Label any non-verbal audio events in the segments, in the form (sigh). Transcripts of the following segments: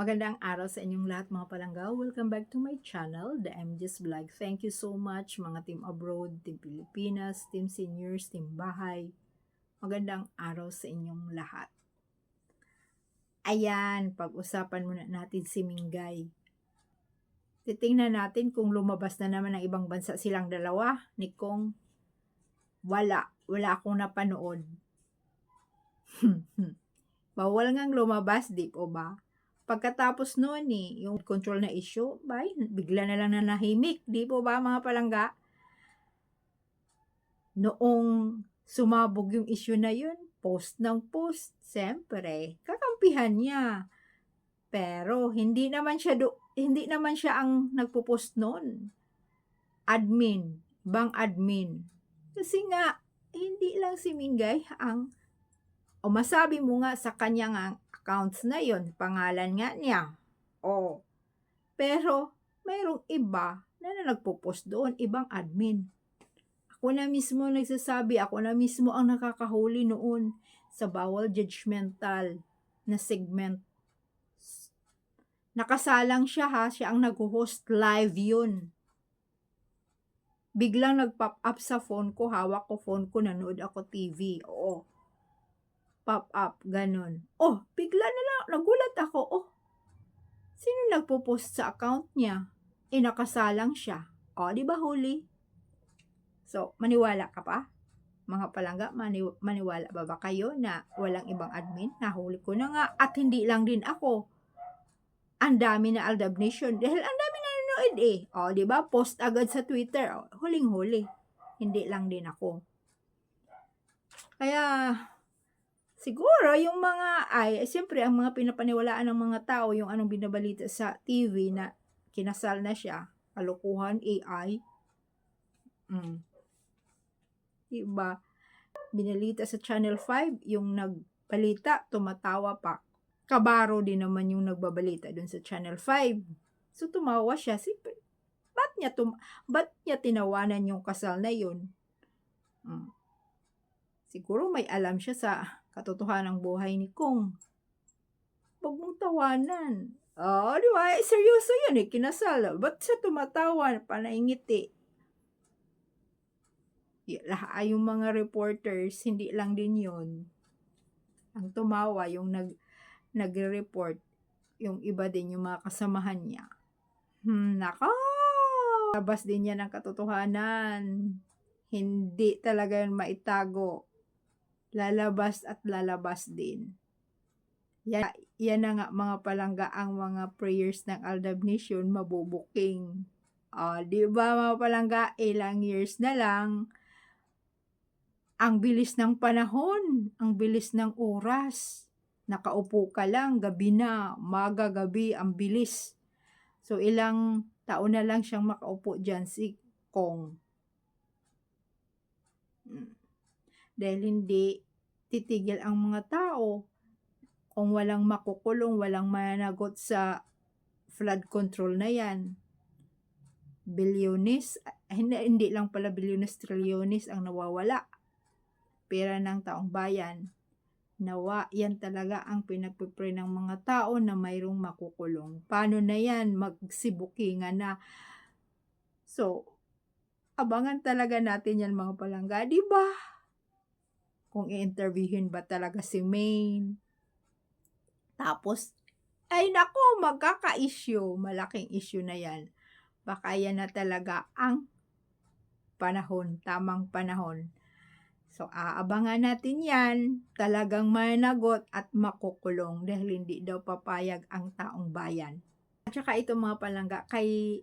Magandang araw sa inyong lahat mga palangga. Welcome back to my channel, The MJ's Vlog. Thank you so much mga team abroad, team Pilipinas, team seniors, team bahay. Magandang araw sa inyong lahat. Ayan, pag-usapan muna natin si Mingay. Titingnan natin kung lumabas na naman ng ibang bansa silang dalawa ni Kong. Wala, wala akong napanood. (laughs) Bawal ngang lumabas, di po ba? Pagkatapos noon eh, yung control na issue, bay, bigla na lang na nahimik. Di po ba mga palangga? Noong sumabog yung issue na yun, post ng post, siyempre, kakampihan niya. Pero hindi naman siya do, hindi naman siya ang nagpo-post noon. Admin, bang admin. Kasi nga hindi lang si Mingay ang o masabi mo nga sa kanyang ang accounts na yon, pangalan nga niya. O, pero mayroong iba na, na nagpo-post doon, ibang admin. Ako na mismo nagsasabi, ako na mismo ang nakakahuli noon sa bawal judgmental na segment. Nakasalang siya ha, siya ang nag-host live yun. Biglang nag-pop up sa phone ko, hawak ko phone ko, nanood ako TV. Oo, pop up, ganun. Oh, bigla na lang, nagulat ako, oh, sino nagpo-post sa account niya? Eh, nakasalang siya. O, oh, di ba huli? So, maniwala ka pa? Mga palangga, mani maniwala ba ba kayo na walang ibang admin? Nahuli ko na nga. At hindi lang din ako. Ang dami na Aldab Nation. Dahil ang dami na nanonood eh. O, oh, di ba? Post agad sa Twitter. Oh, huling-huli. Hindi lang din ako. Kaya, Siguro, yung mga, ay, siyempre, ang mga pinapaniwalaan ng mga tao, yung anong binabalita sa TV na kinasal na siya, kalukuhan, AI. Mm. Diba? Binalita sa Channel 5, yung nagbalita, tumatawa pa. Kabaro din naman yung nagbabalita dun sa Channel 5. So, tumawa siya. Si, ba't niya, tum ba't niya tinawanan yung kasal na yun? Mm. Siguro may alam siya sa katotohanan ng buhay ni Kong. Huwag mong tawanan. Oh, di ba? Eh, seryoso yan eh, kinasal. Ba't siya tumatawa? Panaingiti. Lahat yung mga reporters, hindi lang din yon Ang tumawa, yung nag, nagre-report, yung iba din, yung mga kasamahan niya. Hmm, naka! Labas din yan ang katotohanan. Hindi talaga yan maitago lalabas at lalabas din. Yan, yan na nga mga palangga ang mga prayers ng Aldab Nation mabubuking. O, di ba mga palangga, ilang years na lang, ang bilis ng panahon, ang bilis ng oras. Nakaupo ka lang, gabi na, maga gabi, ang bilis. So, ilang taon na lang siyang makaupo dyan si Kong. Hmm dahil hindi titigil ang mga tao kung walang makukulong, walang managot sa flood control na yan. Bilyonis, hindi, hindi lang pala bilyonis, trilyonis ang nawawala. Pera ng taong bayan. Nawa, yan talaga ang pinagpipray ng mga tao na mayroong makukulong. Paano na yan? Magsibukingan na. So, abangan talaga natin yan mga palangga. Di ba? Kung i-interviewin ba talaga si Maine. Tapos, ay nako, magkaka-issue. Malaking issue na yan. Baka yan na talaga ang panahon, tamang panahon. So, aabangan natin yan. Talagang managot at makukulong dahil hindi daw papayag ang taong bayan. At saka ito mga palangga, kay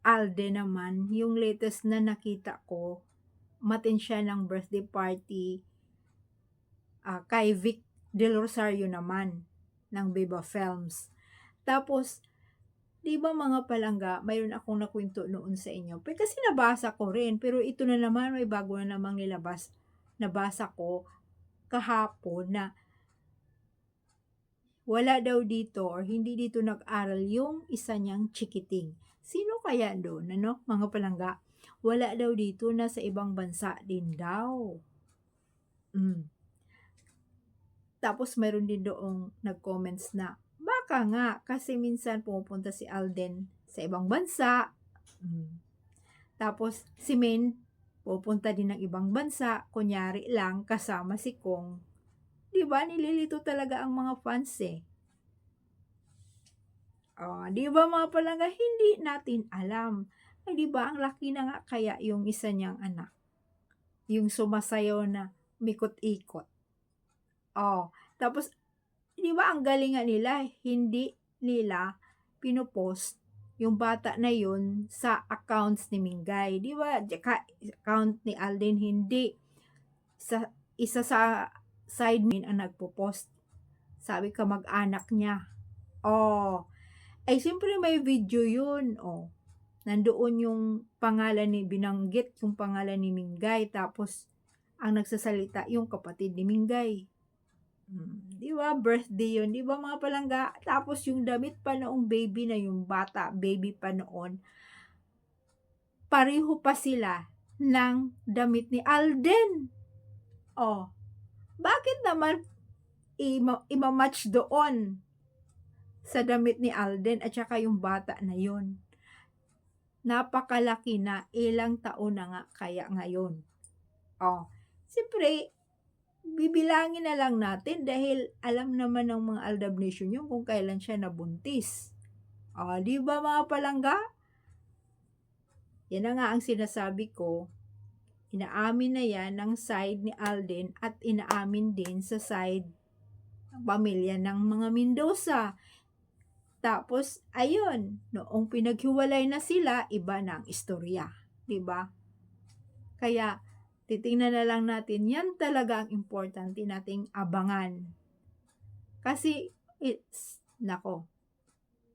Alde naman, yung latest na nakita ko, matin siya ng birthday party uh, kay Vic Del Rosario naman ng Viva Films. Tapos, di ba mga palangga, mayroon akong nakwento noon sa inyo. Pero kasi nabasa ko rin, pero ito na naman, may bago na namang nilabas. Nabasa ko kahapon na wala daw dito or hindi dito nag-aral yung isa niyang chikiting. Sino kaya doon, ano, mga palangga? Wala daw dito, na sa ibang bansa din daw. Mm. Tapos mayroon din doong nag-comments na, Baka nga, kasi minsan pumupunta si Alden sa ibang bansa. Mm. Tapos si Min pupunta din ng ibang bansa, kunyari lang kasama si Kong. 'Di ba? Nililito talaga ang mga fans eh. Oh, 'di ba mga palangga, hindi natin alam. Ay 'di ba ang laki na nga kaya yung isa niyang anak. Yung sumasayaw na mikot-ikot. Oh, tapos 'di ba ang galing nga nila, hindi nila pinopost yung bata na yun sa accounts ni Mingay. Di ba? Account ni Alden hindi. Sa, isa sa side min ang nagpo-post. Sabi ka mag-anak niya. Oh. Ay, siyempre may video yun. Oh. Nandoon yung pangalan ni, binanggit yung pangalan ni Mingay. Tapos, ang nagsasalita yung kapatid ni Mingay. Hmm, di ba? Birthday yun. Di ba mga palangga? Tapos yung damit pa noong baby na yung bata, baby pa noon, pareho pa sila ng damit ni Alden. Oh, bakit naman ima- ima-match doon sa damit ni Alden at saka yung bata na yun? Napakalaki na ilang taon na nga kaya ngayon. Oh, siyempre, bibilangin na lang natin dahil alam naman ng mga Aldab Nation yun kung kailan siya nabuntis. O, di ba mga palangga? Yan na nga ang sinasabi ko. Inaamin na yan ng side ni Alden at inaamin din sa side ng pamilya ng mga Mendoza. Tapos, ayun, noong pinaghiwalay na sila, iba na ang istorya. Di ba? Kaya, titingnan na lang natin, yan talaga ang importante nating abangan. Kasi, it's, nako,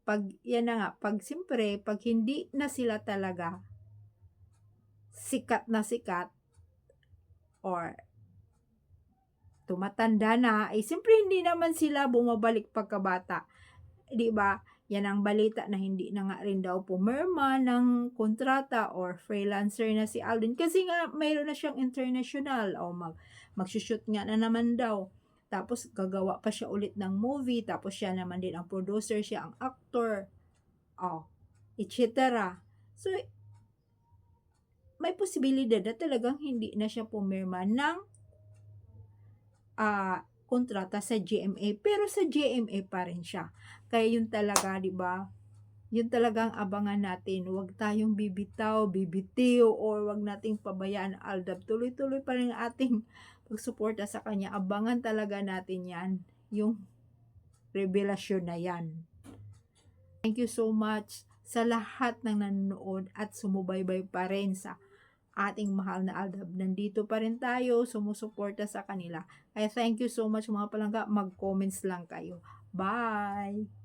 pag, yan na nga, pag simpre, pag hindi na sila talaga sikat na sikat, or tumatanda na, ay simpre hindi naman sila bumabalik pagkabata. Di ba? Yan ang balita na hindi na nga rin daw pumirma ng kontrata or freelancer na si Alden kasi nga mayroon na siyang international o mag magsushoot nga na naman daw. Tapos gagawa pa siya ulit ng movie tapos siya naman din ang producer, siya ang actor. Oh, etc. So may posibilidad na talagang hindi na siya pumirma ng ah kontrata sa GMA pero sa GMA pa rin siya. Kaya yun talaga, 'di ba? Yun talagang abangan natin. Huwag tayong bibitaw, bibitiw or huwag nating pabayaan Aldab. Tuloy-tuloy pa rin ating (laughs) pagsuporta sa kanya. Abangan talaga natin 'yan, yung revelasyon na 'yan. Thank you so much sa lahat ng nanonood at sumubaybay pa rin sa ating mahal na Aldab. Nandito pa rin tayo, sumusuporta sa kanila. Kaya thank you so much mga palangga. Mag-comments lang kayo. Bye!